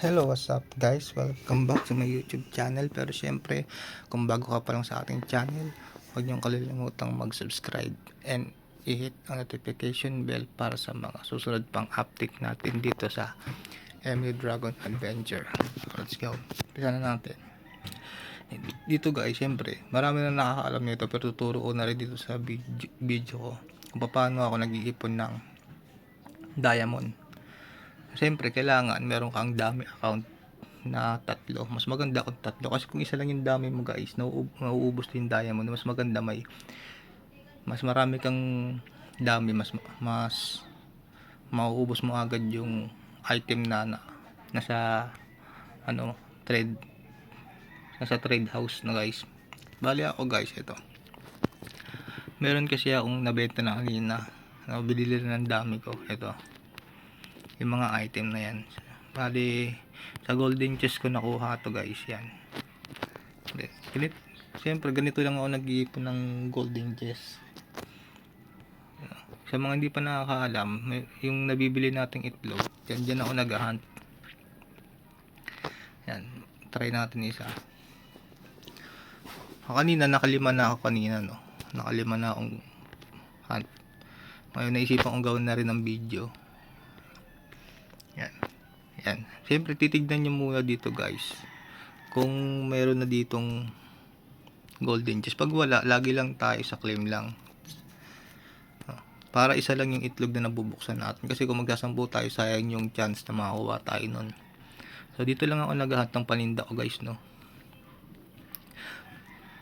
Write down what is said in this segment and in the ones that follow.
Hello, what's up guys? Welcome back to my YouTube channel. Pero syempre, kung bago ka pa lang sa ating channel, huwag niyong kalilimutang mag-subscribe and i-hit ang notification bell para sa mga susunod pang update natin dito sa Emily Dragon Adventure. Let's go. Pisa na natin. Dito guys, syempre, marami na nakakaalam nito pero tuturo ko na rin dito sa video, video ko kung paano ako nag-iipon ng diamond. Siyempre, kailangan meron kang dami account na tatlo. Mas maganda kung tatlo. Kasi kung isa lang yung dami mo guys, nauub- nauubos din diamond. Mas maganda may mas marami kang dami. Mas, mas mauubos mo agad yung item na, na nasa ano, trade nasa trade house na guys. Bali ako guys, ito. Meron kasi akong nabenta na kanina. Nabili rin ng dami ko. Ito yung mga item na yan. Bali sa golden chest ko nakuha to guys yan. Ganit siyempre ganito lang ako nag-iipon ng golden chest. Sa mga hindi pa nakakaalam yung nabibili nating itlog yan dyan ako nag-hunt. Yan try natin isa. Ah, kanina nakalima na ako kanina no? Nakalima na akong hunt. Ngayon naisipan kong gawin na rin ng video. Yan. Siyempre, titignan nyo muna dito guys. Kung meron na ditong golden chest. Pag wala, lagi lang tayo sa claim lang. Ah, Para isa lang yung itlog na nabubuksan natin. Kasi kung magsasampu tayo, sayang yung chance na makakuha tayo nun. So, dito lang ako naghahat ng paninda ko guys, no.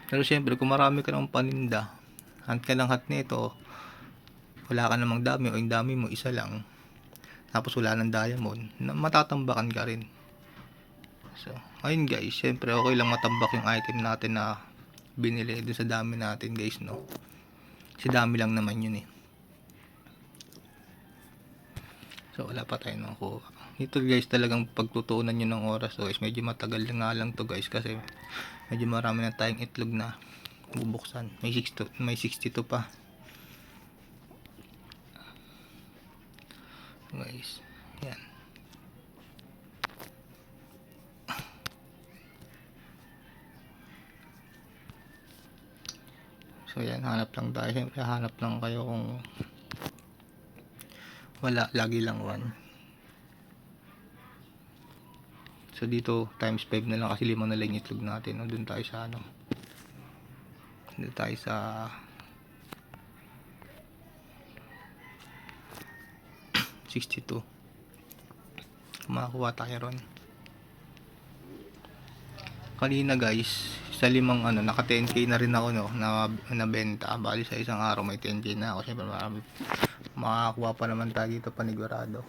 Pero siyempre, kung marami ka ng paninda, hunt ka lang hat nito, wala ka namang dami o yung dami mo isa lang, tapos wala ng diamond, matatambakan ka rin. So, ayun guys, syempre okay lang matambak yung item natin na binili dun sa dami natin guys, no? Kasi dami lang naman yun eh. So, wala pa tayo nakuha. Ito guys, talagang pagtutuunan nyo ng oras. So, guys, medyo matagal na nga lang to guys kasi medyo marami na tayong itlog na bubuksan. May 62, may 62 pa. Guys yan. So yan. Hanap lang tayo. Siyempre hanap lang kayo kung wala. Lagi lang 1 so dito times 5 na lang kasi lima na lang itlog natin. No? dun tayo sa ano dun tayo sa sixty-two. Makakuha tayo ron. Kanina guys sa limang ano naka 10k na rin ako no na nabenta bali sa isang araw may 10k na ako. Syempre marami makakuha pa naman tayo dito panigurado.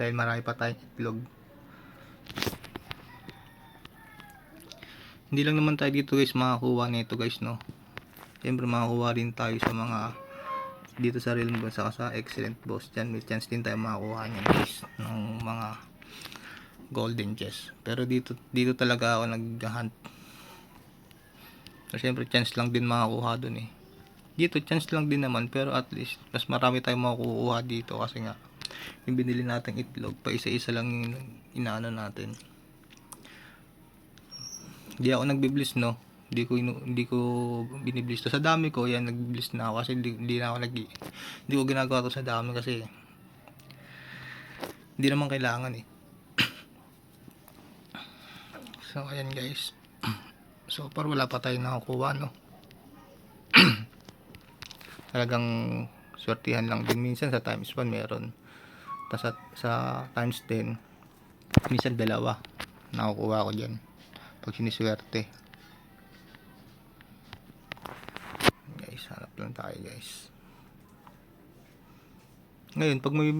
Dahil marami pa tayong itlog. Hindi lang naman tayo dito guys makakuha nito guys no. Syempre makakuha rin tayo sa mga dito sa Realm Boss saka sa Excellent Boss dyan may chance din tayo makakuha niyan guys ng mga golden chest. Pero dito dito talaga ako nag-hunt. Syempre chance lang din makakuha dun eh. Dito chance lang din naman pero at least mas marami tayong makukuha dito kasi nga yung binili nating itlog pa isa-isa lang yung inaano natin. Hindi ako nagbi-bliss no hindi ko inu- hindi ko binibliss to. Sa dami ko yan nagbibliss na ako kasi hindi, hindi na ako nag hindi ko ginagawa to sa dami kasi hindi naman kailangan eh. So ayan guys. So par wala pa tayong nakakuha no? Talagang swertihan lang din. Minsan sa times 1 meron. Tapos sa, sa times 10 minsan dalawa nakukuha ko dyan. Pag siniswerte tayo guys. Ngayon pag may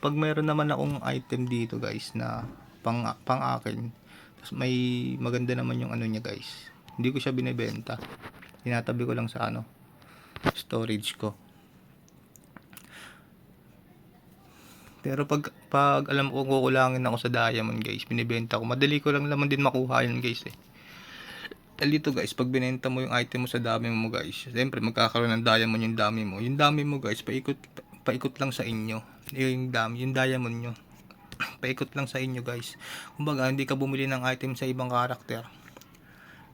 pag mayroon naman akong item dito guys na pang pang akin may maganda naman yung ano niya guys. Hindi ko siya binebenta. Tinatabi ko lang sa ano storage ko. Pero pag pag alam ko kukulangin ako sa diamond guys binibenta ko. Madali ko lang naman din makuha yun guys eh dahil dito guys, pag binenta mo yung item mo sa dami mo guys, siyempre magkakaroon ng diamond yung dami mo. Yung dami mo guys, paikot, paikot lang sa inyo. Yung dami, yung diamond nyo. paikot lang sa inyo guys. Kumbaga, hindi ka bumili ng item sa ibang karakter.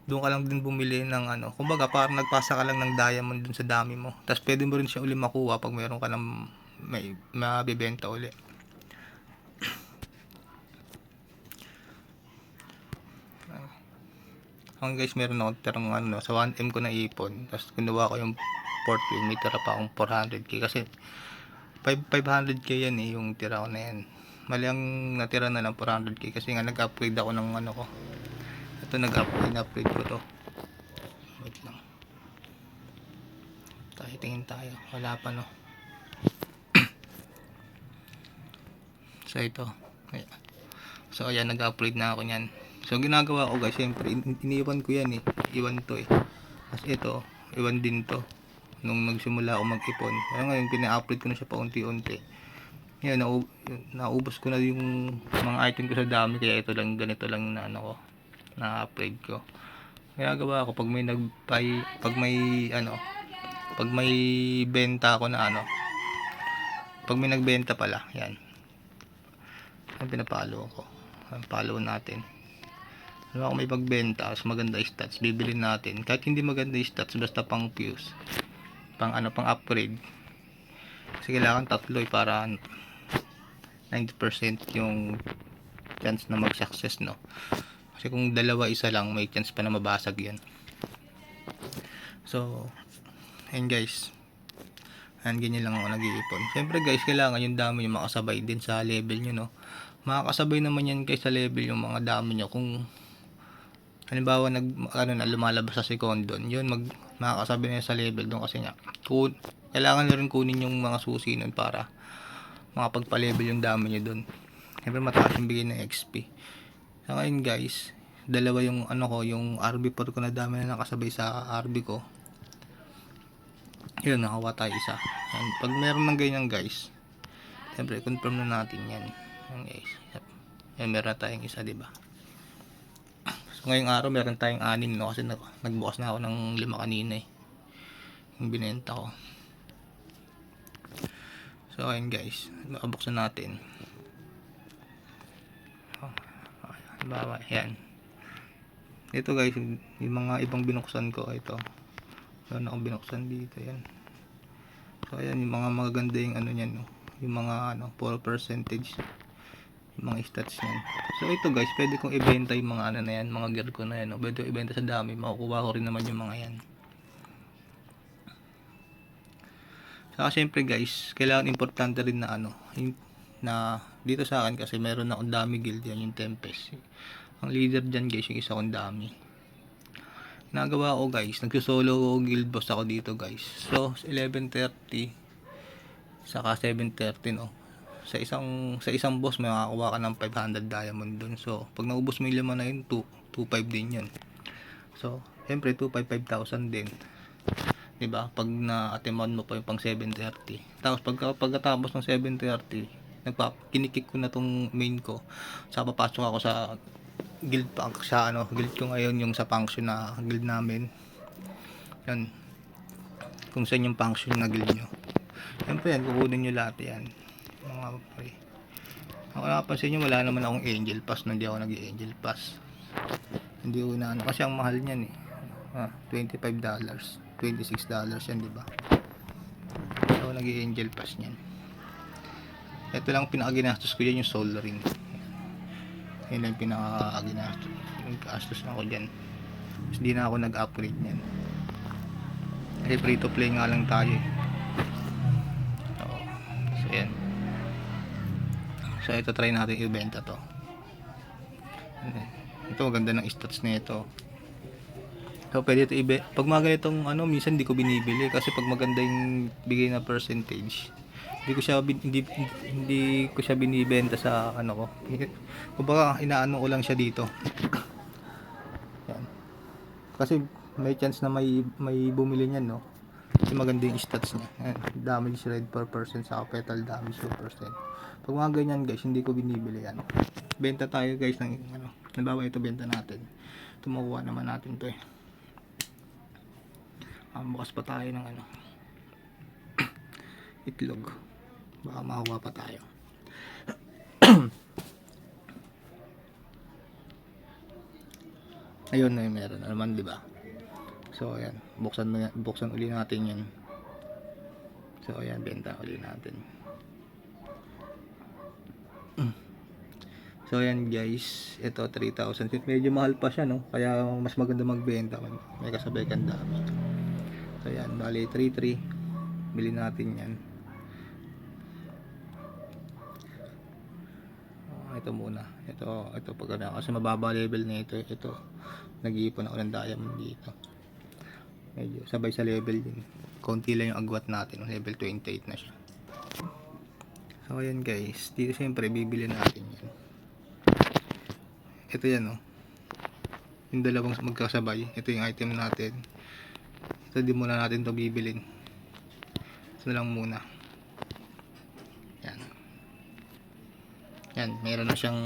Doon ka lang din bumili ng ano. Kumbaga, parang nagpasa ka lang ng diamond dun sa dami mo. Tapos pwede mo rin siya uli makuha pag mayroon ka ng may mabibenta uli. Ang guys, meron ako tirang ano, sa 1M ko na ipon. Tapos kinuha ko yung port yung may tira pa akong 400k kasi 5 500k yan eh yung tira ko na yan. Mali ang natira na lang 400k kasi nga nag-upgrade ako ng ano ko. Ito nag-upgrade, upgrade ko to. Wait lang. Tayo tingin tayo. Wala pa no. so ito. Ayan. So ayan nag-upgrade na ako niyan. So ginagawa ko guys, syempre in- iniwan ko yan eh. Iwan to eh. Tapos ito, iwan din to. Nung nagsimula ako mag-ipon. Kaya ngayon pina-upgrade ko na siya paunti-unti. Ngayon, nau- naubos ko na yung mga item ko sa dami. Kaya ito lang, ganito lang na ano ko. Na-upgrade ko. Kaya gawa ko pag may nag-buy, pag may ano, pag may benta ako na ano, pag may nagbenta pala, yan. Yan pinapalo ko. Yan, follow natin. Ano kung may pagbenta, mas maganda yung stats, bibilin natin. Kahit hindi maganda yung stats, basta pang views. Pang ano, pang upgrade. Kasi kailangan tatlo eh, para 90% yung chance na mag-success, no? Kasi kung dalawa, isa lang, may chance pa na mabasag yan. So, ayun guys. Ayan, ganyan lang ako nag-iipon. Siyempre guys, kailangan yung dami yung makasabay din sa level nyo, no? Makakasabay naman yan guys sa level yung mga dami nyo. Kung halimbawa nag ano na lumalabas sa secondon yun mag makakasabi na yun sa level doon kasi nga kun, kailangan na rin kunin yung mga susi nun para makapagpa-level yung dami nyo doon. Siyempre mataas yung bigay ng XP so ngayon guys dalawa yung ano ko yung RB4 ko na dami na nakasabay sa RB ko. Yun nakawa tayo isa. Yan. pag meron ng ganyan guys siyempre confirm na natin yan. Yan guys yan meron tayong isa diba ngayong araw meron tayong anim no kasi nag- nagbukas na ako ng lima kanina eh. Yung binenta ko. So ayun guys, makabuksan natin. Halimbawa, yan. Ito guys, yung mga ibang binuksan ko ito. Meron akong binuksan dito yan. So ayan, yung mga magaganda yung ano niyan no. Yung mga ano, puro percentage yung mga stats niyan. So ito guys, pwede kong ibenta yung mga ano na yan, mga gear ko na yan. No? Pwede kong ibenta sa dami, makukuha ko rin naman yung mga yan. Saka syempre guys, kailangan importante rin na ano, yung, na dito sa akin kasi meron akong dami guild yan, yung Tempest. Ang leader dyan guys, yung isa kong dami. Nagawa ko guys, nagsusolo guild boss ako dito guys. So, 11.30 saka 7.30 no sa isang sa isang boss may makakuha ka ng 500 diamond dun. So, pag naubos mo yung lima na yun, 2 2.5 din yun. So, syempre 255,000 din. 'Di ba? Pag na-attempt mo pa yung pang 730. Tapos pagka pagkatapos ng 730, nagpa kinikik ko na tong main ko. Sa papasok ako sa guild pa sa ano, guild ko ngayon yung sa function na guild namin. Yan. Kung saan yung function na guild nyo. Siyempre yan, kukunin nyo lahat yan mga pre. Ako napansin nyo, wala naman akong angel pass hindi ako nag-angel pass. Hindi ko na ano, kasi ang mahal niyan eh. Ah, $25 dollars. $26 dollars yan, di ba? So, nag-angel pass niyan. Ito lang pinakaginastos ko yan yung soul ring. Yun lang pinakaginastos. Yung gastos na ako dyan. Tapos di na ako nag-upgrade niyan. Kasi free to play nga lang tayo eh. So ito try natin ibenta to. Ito maganda ng stats nito. So pwede ito ibe. Pag mga ganitong ano, minsan hindi ko binibili kasi pag maganda yung bigay na percentage, hindi ko siya hindi, hindi ko siya binibenta sa ano ko. Kumbaga inaano ko lang siya dito. Yan. Kasi may chance na may may bumili niyan, no. Kasi maganda yung stats niya. Ayan, damage red per percent sa petal damage per percent. Pag mga ganyan guys, hindi ko binibili yan. Benta tayo guys ng ano, nabawa ito benta natin. Tumakuha naman natin to eh. Um, bukas pa tayo ng ano. Itlog. Baka mahuwa pa tayo. Ayun na yung meron. Ano man, ba? So, ayan. Buksan, na, buksan uli natin yun. So, ayan. Benta uli natin. So, ayan guys. Ito, 3,000. Medyo mahal pa siya, no? Kaya mas maganda magbenta kung may kasabay kang dami. So, ayan. Bali, 3,3. Bili natin yan. Ah, ito muna. Ito, ito pag ano, kasi mababa level na ito. Ito, nag-iipon ako ng diamond dito. Medyo sabay sa level din. Konti lang yung agwat natin. Level 28 na siya. So, ayan guys. Dito siyempre, bibili natin yan. Ito yan, oh. Yung dalawang magkasabay. Ito yung item natin. Ito di muna natin to bibilin. Ito lang muna. Yan. Yan, meron na siyang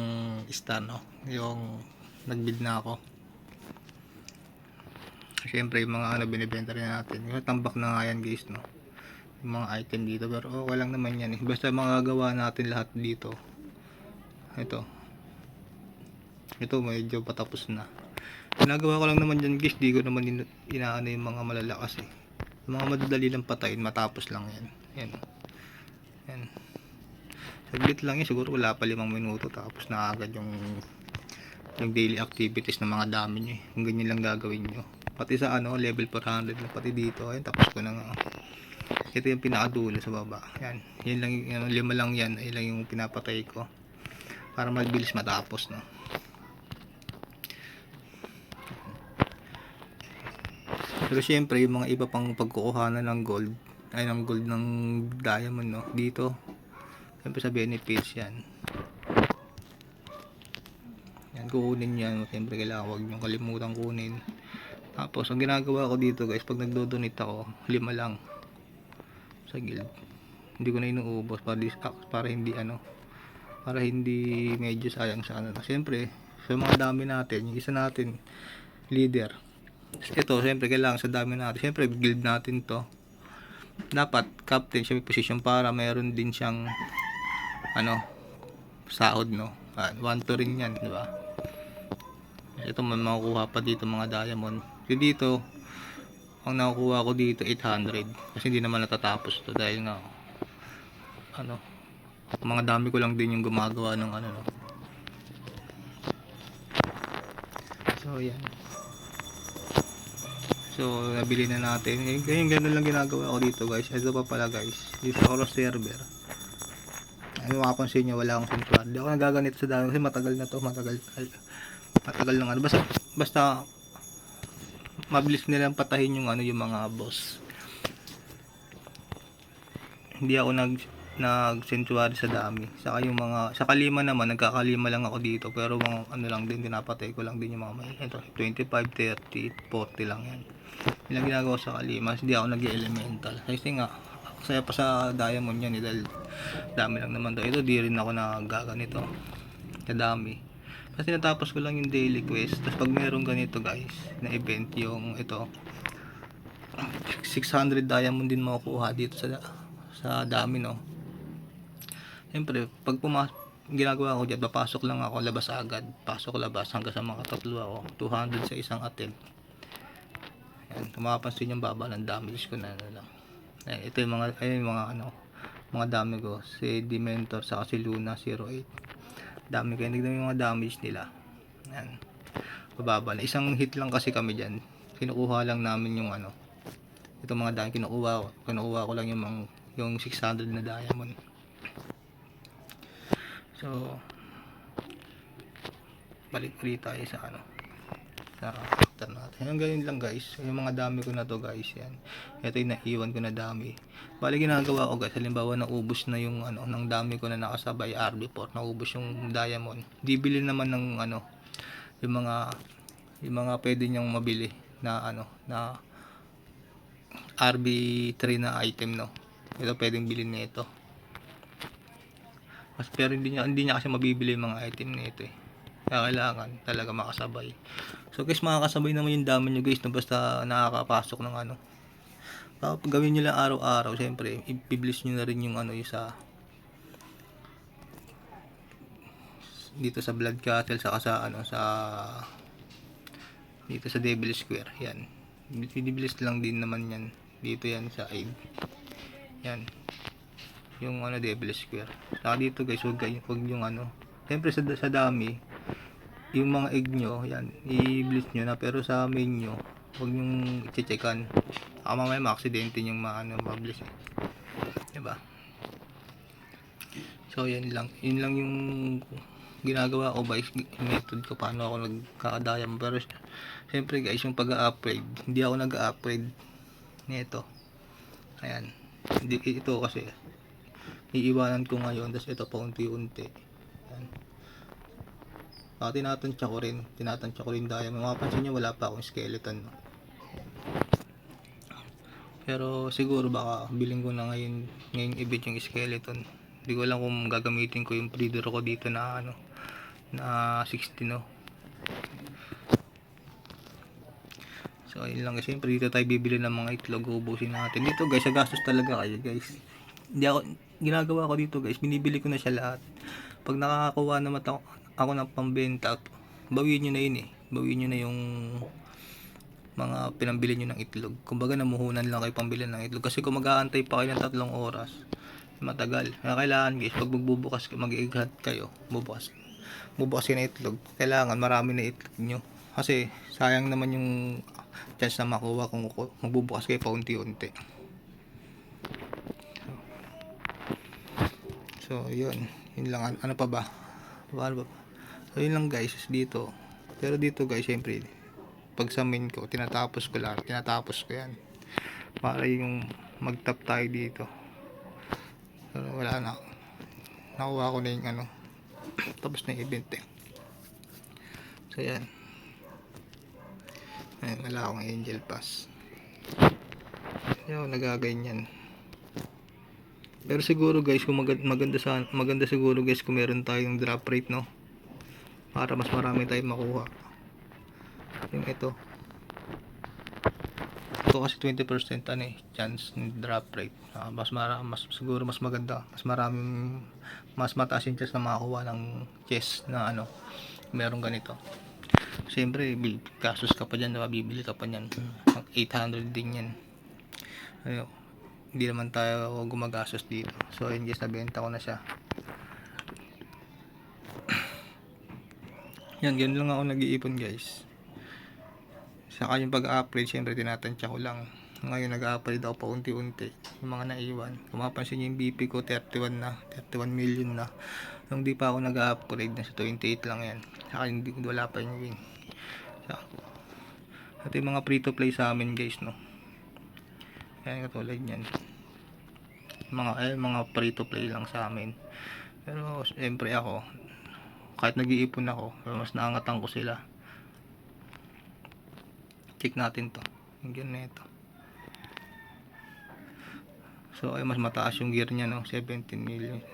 star, no? Yung nagbid na ako. Siyempre, yung mga ano, binibenta rin natin. Yung tambak na nga yan, guys, no? Yung mga item dito. Pero okay lang naman yan, eh. Basta magagawa natin lahat dito. Ito. Ito, medyo patapos na. Ginagawa ko lang naman dyan, guys. Di ko naman ina- inaano yung mga malalakas, eh. Yung mga madadali lang patayin, matapos lang yan. Yan. Yan. Saglit lang yun, siguro wala pa limang minuto tapos na agad yung yung daily activities ng mga dami nyo eh. Kung ganyan lang gagawin nyo. Pati sa ano, level 400 na pati dito. Ayun, tapos ko na. Ito yung pinakadulo sa baba. Yan. Yan lang, yung ano, lima lang yan. Ayun lang yung pinapatay ko. Para magbilis matapos, no. Pero syempre, yung mga iba pang pagkukuhanan ng gold, ay ng gold ng diamond, no. Dito, Siyempre sa benefits yan. Yan, kukunin yan. Siyempre kailangan huwag nyo kalimutan kunin. Tapos, ang ginagawa ko dito guys, pag nagdo-donate ako, lima lang sa guild. Hindi ko na inuubos para, ah, para hindi ano, para hindi medyo sayang sa ano. Siyempre, sa mga dami natin, yung isa natin, leader. Ito, siyempre, kailangan sa dami natin. Siyempre, guild natin to dapat captain siya may position para meron din siyang ano sahod no ah, one to rin yan di ba ito may makukuha pa dito mga diamond so dito ang nakukuha ko dito 800 kasi hindi naman natatapos to dahil nga ano mga dami ko lang din yung gumagawa ng ano no so yan So, nabili na natin. Eh, Ganyan, ganun lang ginagawa ko dito guys. Ito pa pala guys. Dito ako server. Ano makapansin nyo, wala akong sensual. Hindi ako nagaganito sa dami kasi matagal na to. Matagal, matagal lang ano. Basta, basta mabilis nilang patahin yung ano yung mga boss. Hindi ako nag nag sanctuary sa dami. Saka yung mga sa kalima naman nagkakalima lang ako dito pero mga ano lang din dinapatay ko lang din yung mga may ito 25, 30, 40 lang yan. Yun lang ginagawa sa kalima. Hindi ako nag-elemental. Kasi nga saya pa sa diamond yan eh, dahil dami lang naman to. Ito di rin ako nagaganito. Kadami. Kasi natapos ko lang yung daily quest. Tapos pag meron ganito guys na event yung ito 600 diamond din makukuha dito sa sa dami no Siyempre, pag pumasok, ginagawa ko dyan, papasok lang ako, labas agad. Pasok, labas, hanggang sa mga tatlo ako. 200 sa isang attempt. Yan, kung makapansin yung baba ng damage ko na ano lang. Ayan, ito yung mga, ayun yung mga ano, mga dami ko. Si Dementor, sa si Luna 08. Dami ko, hindi yung mga damage nila. Yan. Bababa na. Isang hit lang kasi kami dyan. Kinukuha lang namin yung ano, itong mga dami kinukuha ko. Kinukuha ko lang yung, mga, yung 600 na diamond. So, balik ulit tayo sa ano, sa factor natin. Yung ganyan lang guys. Yung mga dami ko na to guys, yan. Ito yung naiwan ko na dami. Bali ginagawa ko guys, halimbawa naubos na yung ano, ng dami ko na nakasabay RB4, naubos yung diamond. Bibili naman ng ano, yung mga yung mga pwede niyang mabili na ano, na RB3 na item no. Ito pwedeng bilhin nito. Mas pero hindi niya hindi niya kasi mabibili yung mga item nito eh. Kaya kailangan talaga makasabay. So guys, makakasabay naman yung dami nyo guys na basta nakakapasok ng ano. Kapag gawin nyo lang araw-araw, siyempre, i-publish nyo na rin yung ano yung sa dito sa Blood Castle saka sa ano sa dito sa Devil Square. Yan. Bibilis lang din naman yan. Dito yan sa egg yan. Yung ano Devil Square. Saka dito guys wag, wag yung ano. Siyempre sa, sa dami yung mga egg nyo yan i-bliss nyo na. Pero sa main nyo wag yung i-checkan. Baka mamaya ma-aksidente yung mga ano ma-bliss eh. Diba? So yan lang. Yun lang yung ginagawa ko by method ko paano ako nagkakadayam pero syempre guys yung pag-upgrade hindi ako nag-upgrade nito. Ayan. Hindi ito kasi iiwanan ko ngayon tapos ito pa unti-unti Saka tinatansya ko rin. Tinatansya ko rin daya mapapansin nyo wala pa akong skeleton no? pero siguro baka bilhin ko na ngayon ngayong ibit yung skeleton. Hindi ko alam kung gagamitin ko yung breeder ko dito na ano na 60 no? So ayun lang. Kasi siyempre dito tayo bibili ng mga itlog. Ubusin natin. Dito guys gastos talaga kayo guys. Hindi ako ginagawa ko dito guys. Binibili ko na siya lahat. Pag nakakakuha naman ako, ako ng pambenta bawiin nyo na yun eh. Bawiin nyo na yung mga pinambili nyo ng itlog. Kumbaga namuhunan lang kayo pambili ng itlog. Kasi kung mag-aantay pa kayo ng tatlong oras matagal. Kaya kailangan guys pag magbubukas mag-egg hunt kayo bubukas bubukas kayo itlog. Kailangan marami na itlog nyo. Kasi sayang naman yung chance na makuha kung ku- magbubukas kayo paunti-unti. So yun. Yun lang. An- ano pa ba? Ano pa ba so yun lang guys dito. Pero dito guys syempre pag sa main ko tinatapos ko lang tinatapos ko yan. Para yung mag-tap tayo dito. Pero wala na. Nakuha ko na yung ano tapos na yung event eh. So yan. Ayun, wala akong angel pass. Yun nagaganyan. Pero siguro guys kung maganda, maganda maganda siguro guys kung meron tayong drop rate no para mas marami tayong makuha. Yung ito. Ito kasi 20% ano eh chance ni drop rate. Ah, mas mas siguro mas maganda. Mas maraming mas mataas yung chance na makakuha ng chest na ano meron ganito. Siyempre kasos ka pa dyan diba? bibili ka pa dyan 800 din yan. Ayun. hindi naman tayo gumagastos dito. So yun guys nabenta ko na siya yan ganun lang ako nag-iipon guys. Saka yung pag-upgrade syempre tinatansya ko lang. Ngayon nag-upgrade ako pa unti-unti yung mga naiwan. Kung mapansin nyo yung BP ko 31 na. 31 million na. Nung di pa ako nag-upgrade na sa 28 lang yan. Saka hindi wala pa yung win. So, ito yung mga free to play sa amin guys no? Yan katulad yan. Mga eh, mga free to play lang sa amin. Pero syempre ako kahit nag-iipon ako mas naangatan ko sila. Check natin to. Yung gear na ito. So ay mas mataas yung gear niya no? 17 million.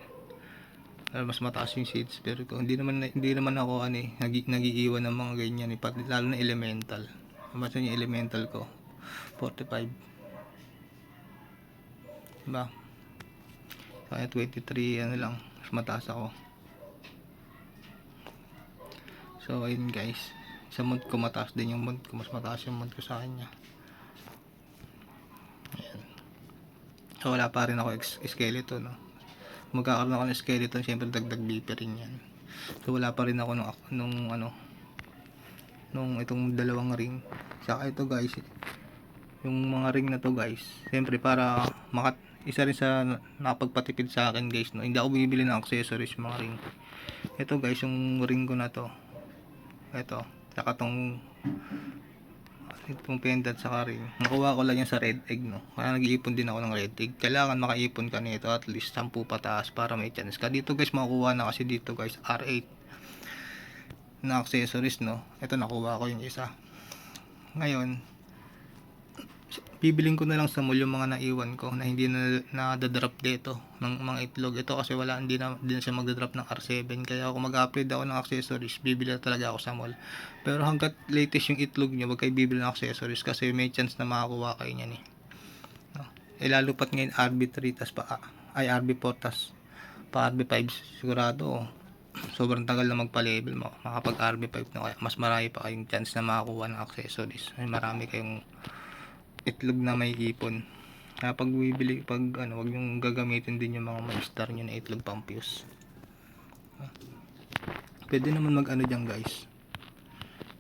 Mas mataas yung seeds pero kung hindi naman hindi naman ako ano eh nagi, nagiiwan ng mga ganyan eh, pati, lalo na elemental. Mas yung elemental ko 45 diba? Kaya 23 ano lang mas mataas ako so ayun guys. Sa month ko mataas din yung month ko. Mas mataas yung month ko sa kanya. Ayan. So wala pa rin ako skeleton no? Magkakaroon ako ng skeleton. Syempre dagdag BP rin yan. So wala pa rin ako nung, nung ano nung itong dalawang ring. Saka ito guys. Yung mga ring na to guys. Syempre para makat isa rin sa nakapagpatipid sa akin guys no? Hindi ako bibili ng accessories mga ring. Ito guys yung ring ko na to ito saka tong itong pendant sa ring. Nakuha ko lang yan sa red egg no? Kaya nag-iipon din ako ng red egg. Kailangan makaipon ka nito at least 10 pataas para may chance ka. Dito guys makukuha na kasi dito guys R8 na accessories no? Ito nakuha ko yung isa. Ngayon bibiling ko na lang sa mall yung mga naiwan ko na hindi na nadadrop dito ng mga itlog ito kasi wala hindi na din siya magdadrop ng R7 kaya kung mag-upgrade ako ng accessories bibili na talaga ako sa mall pero hanggat latest yung itlog nyo wag kayo bibili ng accessories kasi may chance na makakuha kayo niyan eh no? eh lalo pat ngayon RB3 tas pa ay RB4 tas pa RB5 sigurado sobrang tagal na magpa-level mo, makapag RB5 na kaya mas marami pa kayong chance na makakuha ng accessories. Ay marami kayong itlog na may ipon. Kaya pag bibili, pag ano, wag yung gagamitin din yung mga monster nyo na itlog pang fuse. Pwede naman mag ano dyan guys.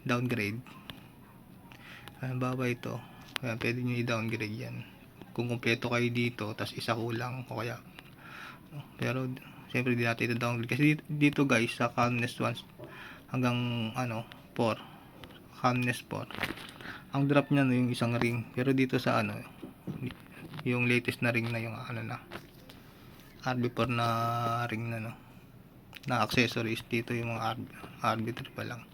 Downgrade. Halimbawa ito. Kaya pwede nyo i-downgrade yan. Kung kumpleto kayo dito, tas isa kulang, o kaya pero siyempre di natin i-download kasi dito, dito guys sa calmness 1 hanggang ano 4 calmness 4 ang drop niya no yung isang ring. Pero dito sa ano yung latest na ring na yung ano na RB4 na ring na no na accessories dito yung mga RB, RB3 pa lang.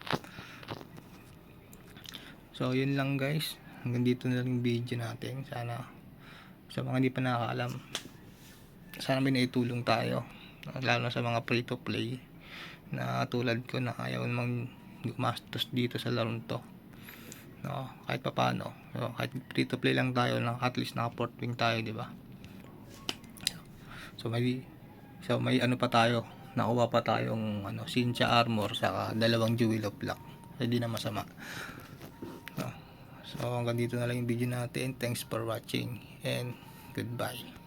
So yun lang guys. Hanggang dito na lang yung video natin. Sana sa mga hindi pa nakakaalam sana may naitulong tayo. Lalo sa mga free to play na tulad ko na ayaw namang gumastos dito sa larong to no, kahit pa paano no, kahit free to play lang tayo na at least naka port wing tayo di ba? So may so may ano pa tayo nakuha pa tayong ano Cincha armor saka dalawang jewel of luck. Hindi na masama. No. so hanggang dito na lang yung video natin. Thanks for watching and goodbye